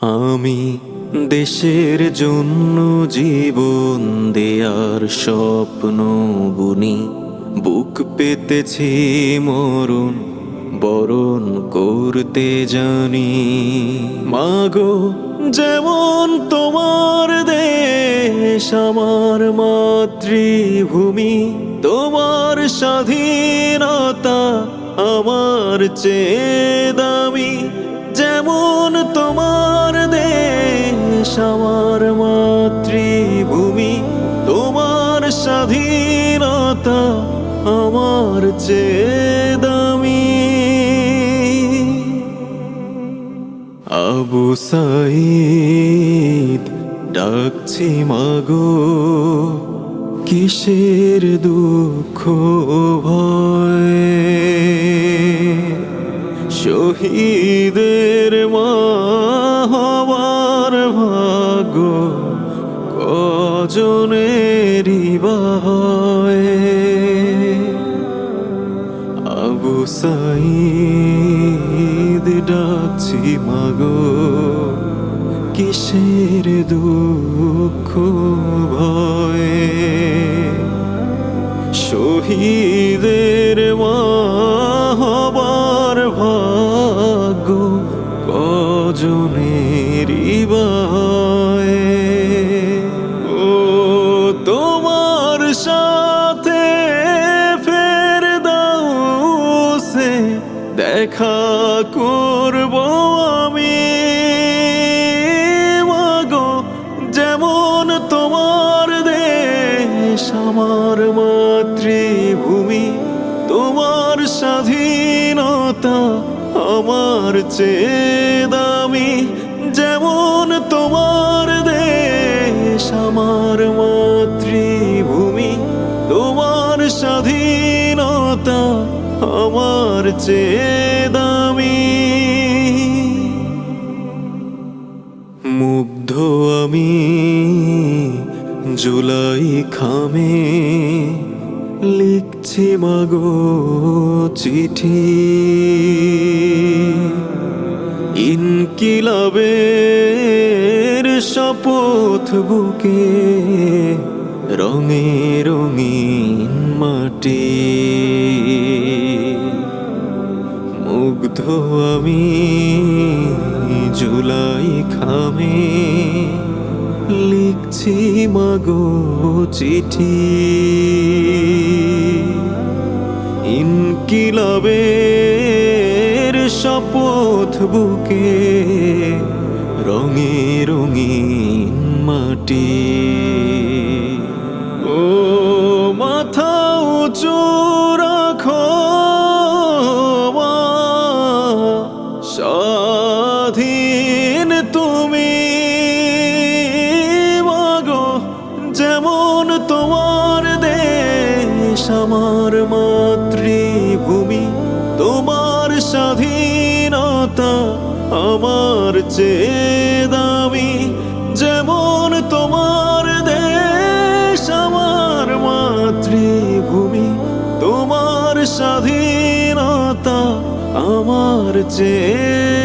আমি দেশের জন্য জীবন দেয়ার স্বপ্ন বুনি। বুক পেতেছি মরণ, বরণ করতে জানি। মাগো, যেমন তোমার দেশ আমার মাতৃভূমি, তোমার স্বাধীনতা আমার চেয়ে দামি। তোমার দেশ, আমার মাতৃভূমি, তোমার স্বাধীনতা আমার চেয়ে দামি। আবু সাইদ, ডাকছি মাগো, কিসের দুঃখ ভয়? শহীদের কজনেরই বা হয় আবু সাইদ ডাকছি মাগো কিসের দুঃখ ভয়ে? শহীদের মা হবার ভাগ্য দেখা করব আমি। মাগো, যেমন তোমার দেশ আমার মাতৃভূমি, তোমার স্বাধীনতা আমার চেয়ে দামি, যেমন তোমার দেশ আমার মাতৃভূমি আমার চেয়ে দামি। মুগ্ধ আমি জুলাই খামে লিখছি মাগো চিঠি। ইনকিলাবের শপথ বুকে রঙে রঙিন মাটি। মুগ্ধ আমি জুলাই খামে। লিখছি মাগো চিঠি। ইনকিলাবের শপথ বুকে রঙে রঙিন মাটি। আমার চেয়ে দামি যেমন তোমার দেশ আমার মাতৃভূমি তোমার স্বাধীনতা আমার চেয়ে